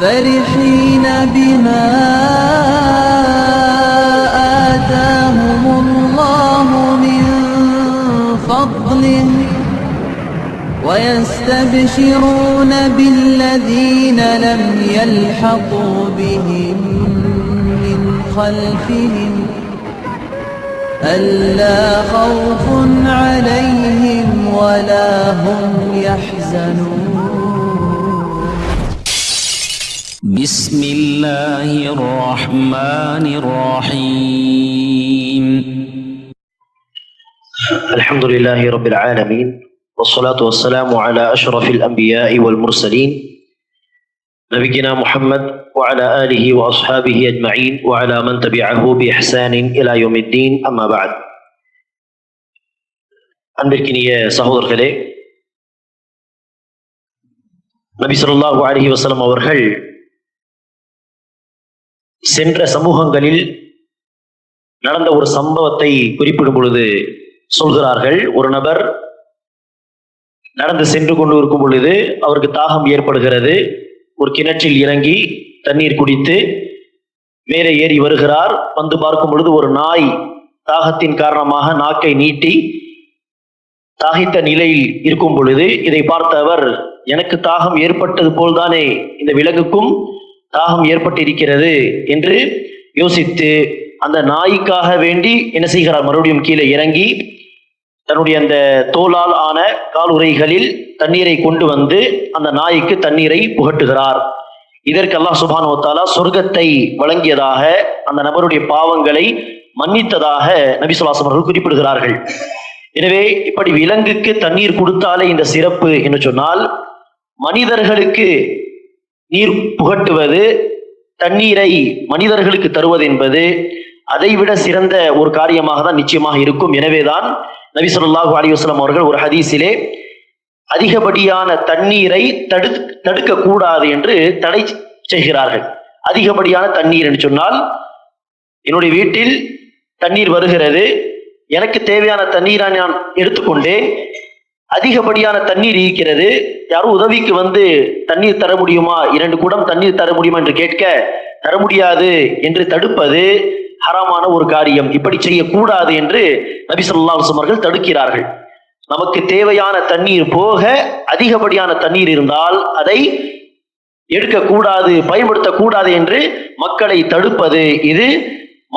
فرحين بما آتاهم الله من فضله ويستبشرون بالذين لم يلحقوا بهم من خلفهم. ألا خوف عليهم ولا هم يحزنون. بسم الله الرحمن الرحيم الحمد لله رب العالمين والصلاة والسلام على أشرف الأنبياء والمرسلين نبينا محمد وعلى آله وأصحابه أجمعين وعلى من تبعه بإحسان إلى يوم الدين أما بعد அன்பிற்கினிய சகோதரர்களே நபி ஸல்லல்லாஹு அலைஹி வஸல்லம் அவர்கள் சென்ற சமூகங்களில் நடந்த ஒரு சம்பவத்தை குறிப்பிடும் பொழுது சொல்கிறார்கள். ஒரு நபர் நடந்து சென்று கொண்டு இருக்கும் பொழுது அவருக்கு தாகம் ஏற்படுகிறது. ஒரு கிணற்றில் இறங்கி தண்ணீர் குடித்து மேலே ஏறி வருகிறார். வந்து பார்க்கும் பொழுது ஒரு நாய் தாகத்தின் காரணமாக நாக்கை நீட்டி தாகித்த நிலையில் இருக்கும் பொழுது இதை பார்த்த அவர் எனக்கு தாகம் ஏற்பட்டது போல்தானே இந்த விலங்குக்கும் தாகம் ஏற்பட்டிருக்கிறது என்று யோசித்து அந்த நாய்க்காக வேண்டி என்ன செய்கிறார்? மறுபடியும் கீழே இறங்கி தன்னுடைய அந்த தோலால் ஆன காலுரைகளில் தண்ணீரை கொண்டு வந்து அந்த நாய்க்கு தண்ணீரை புகட்டுகிறார். இதற்கு அல்லாஹ் சொர்க்கத்தை வழங்கியதாக அந்த நபருடைய பாவங்களை மன்னித்ததாக நபிசுலாசம் அவர்கள் குறிப்பிடுகிறார்கள். எனவே இப்படி விலங்குக்கு தண்ணீர் கொடுத்தாலே இந்த சிறப்பு என்று சொன்னால் மனிதர்களுக்கு நீர் புகட்டுவது தண்ணீரை மனிதர்களுக்கு தருவது என்பது அதைவிட சிறந்த ஒரு காரியமாக தான் நிச்சயமாக இருக்கும். எனவேதான் நபி சொல்லாஹு அலிவஸ்லாம் அவர்கள் ஒரு ஹதீஸிலே அதிகப்படியான தண்ணீரை தடு தடுக்க கூடாது என்று தடை செய்கிறார்கள். அதிகப்படியான தண்ணீர் என்று சொன்னால் என்னுடைய வீட்டில் தண்ணீர் வருகிறது எனக்கு தேவையான தண்ணீரை நான் எடுத்துக்கொண்டேன் அதிகப்படியான தண்ணீர் இருக்கிறது. யாரும் உதவிக்கு வந்து தண்ணீர் தர முடியுமா? இரண்டு குடம் தண்ணீர் தர முடியுமா என்று கேட்க தர முடியாது என்று தடுப்பது ஹராமான ஒரு காரியம். இப்படி செய்யக்கூடாது என்று நபிசல்லா அவர்கள் தடுக்கிறார்கள். நமக்கு தேவையான தண்ணீர் போக அதிகப்படியான தண்ணீர் இருந்தால் அதை எடுக்கக்கூடாது பயன்படுத்தக்கூடாது என்று மக்களை தடுப்பது இது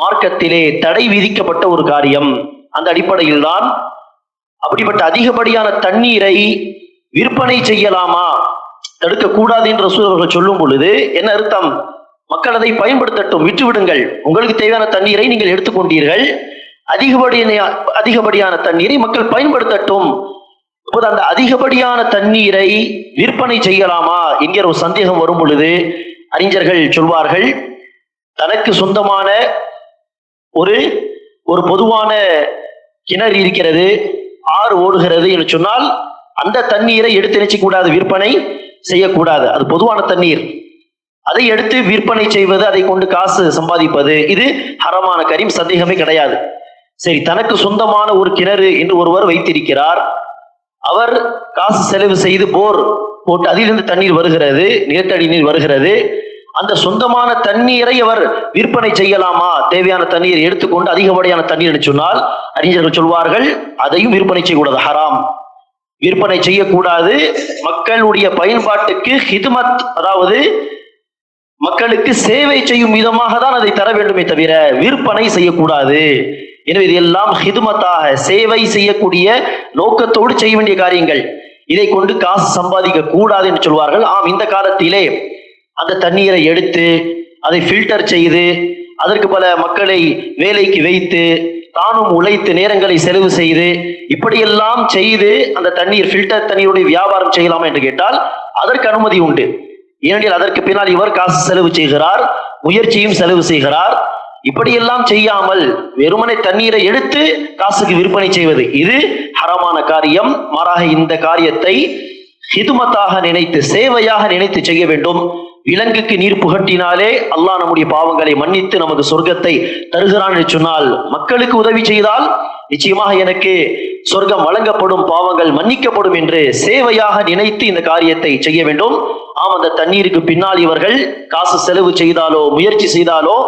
மார்க்கத்திலே தடை விதிக்கப்பட்ட ஒரு காரியம். அந்த அடிப்படையில் தான் அப்படிப்பட்ட அதிகப்படியான தண்ணீரை விற்பனை செய்யலாமா? தடுக்கக்கூடாது என்று அவர்கள் சொல்லும் பொழுது என்ன அர்த்தம்? மக்கள் அதை பயன்படுத்தட்டும் விட்டுவிடுங்கள் உங்களுக்கு தேவையான தண்ணீரை நீங்கள் எடுத்துக்கொண்டீர்கள் அதிகப்படியான அதிகப்படியான தண்ணீரை மக்கள் பயன்படுத்தட்டும். இப்போது அந்த அதிகப்படியான தண்ணீரை விற்பனை செய்யலாமா? என்கிற ஒரு சந்தேகம் வரும் பொழுது அறிஞர்கள் சொல்வார்கள் தனக்கு சொந்தமான ஒரு ஒரு பொதுவான கிணறு இருக்கிறது. ஆறு ஓடுகிறது என்று சொன்னால் அந்த தண்ணீரை எடுத்து நினைச்ச கூடாது விற்பனை செய்யக்கூடாது. அது பொதுவான தண்ணீர். அதை எடுத்து விற்பனை செய்வது அதை கொண்டு காசு சம்பாதிப்பது இது ஹரமான கரீம் சந்தேகமே கிடையாது. சரி தனக்கு சொந்தமான ஒரு கிணறு என்று ஒருவர் வைத்திருக்கிறார். அவர் காசு செலவு செய்து போர் போட்டு அதிலிருந்து தண்ணீர் வருகிறது நிலத்தடி நீர் வருகிறது. அந்த சொந்தமான தண்ணீரை அவர் விற்பனை செய்யலாமா? தேவையான தண்ணீர் எடுத்துக்கொண்டு அதிகப்படியான தண்ணீர் சொன்னால் அறிஞர்கள் சொல்வார்கள் அதையும் விற்பனை செய்யக்கூடாது ஹராம். விற்பனை செய்யக்கூடாது. மக்களுடைய பயன்பாட்டுக்கு ஹிதுமத் அதாவது மக்களுக்கு சேவை செய்யும் விதமாக தான் அதை தர வேண்டுமே தவிர விற்பனை செய்யக்கூடாது. எனவே இதெல்லாம் ஹிதுமத்தாக சேவை செய்யக்கூடிய நோக்கத்தோடு செய்ய வேண்டிய காரியங்கள். இதை கொண்டு காசு சம்பாதிக்க கூடாது என்று சொல்வார்கள். ஆம் இந்த காலத்திலே அந்த தண்ணீரை எடுத்து அதை ஃபில்டர் செய்து அதற்கு பல மக்களை வேலைக்கு வைத்து தானும் உழைத்து நேரங்களை செலவு செய்து இப்படியெல்லாம் செய்து அந்த தண்ணீர் ஃபில்டர் தண்ணீருடைய வியாபாரம் செய்யலாமா என்று கேட்டால் அதற்கு அனுமதி உண்டு. ஏனெனில் அதற்கு பின்னால் இவர் காசு செலவு செய்கிறார் முயற்சியும் செலவு செய்கிறார். இப்படியெல்லாம் செய்யாமல் வெறுமனை தண்ணீரை எடுத்து காசுக்கு விற்பனை செய்வது இது ஹரமான காரியம். மாறாக இந்த காரியத்தை ஹிதுமத்தாக நினைத்து சேவையாக நினைத்து செய்ய வேண்டும். விலங்குக்கு நீர் புகட்டினாலே அல்லாஹ் நம்முடைய பாவங்களை மன்னித்து நமக்கு சொர்க்கத்தை தருகிறான் என்று சொன்னால் மக்களுக்கு உதவி செய்தால் நிச்சயமாக எனக்கு சொர்க்கம் வழங்கப்படும் பாவங்கள் மன்னிக்கப்படும் என்று சேவையாக நினைத்து இந்த காரியத்தை செய்ய வேண்டும். ஆம் அந்த தண்ணீருக்கு பின்னால் இவர்கள் காசு செலவு செய்தாலோ முயற்சி செய்தாலோ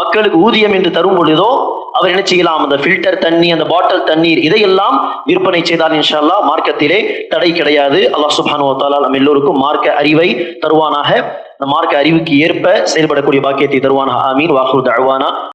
மக்களுக்கு ஊதியம் என்று தரும் பொழுதோ அவர் என்ன செய்யலாம்? அந்த ஃபில்டர் தண்ணி அந்த பாட்டில் தண்ணீர் இதையெல்லாம் விற்பனை செய்தால் இன்ஷா அல்லாஹ் மார்க்கத்திலே தடை கிடையாது. அல்லாஹ் சுப்ஹானஹு வ நம்ம எல்லோருக்கும் மார்க்க அறிவை தருவானாக. அந்த மார்க்க அறிவுக்கு ஏற்ப செயல்படக்கூடிய பாக்கியத்தை தருவானா ஆமீன். வாஹு தஅவானா.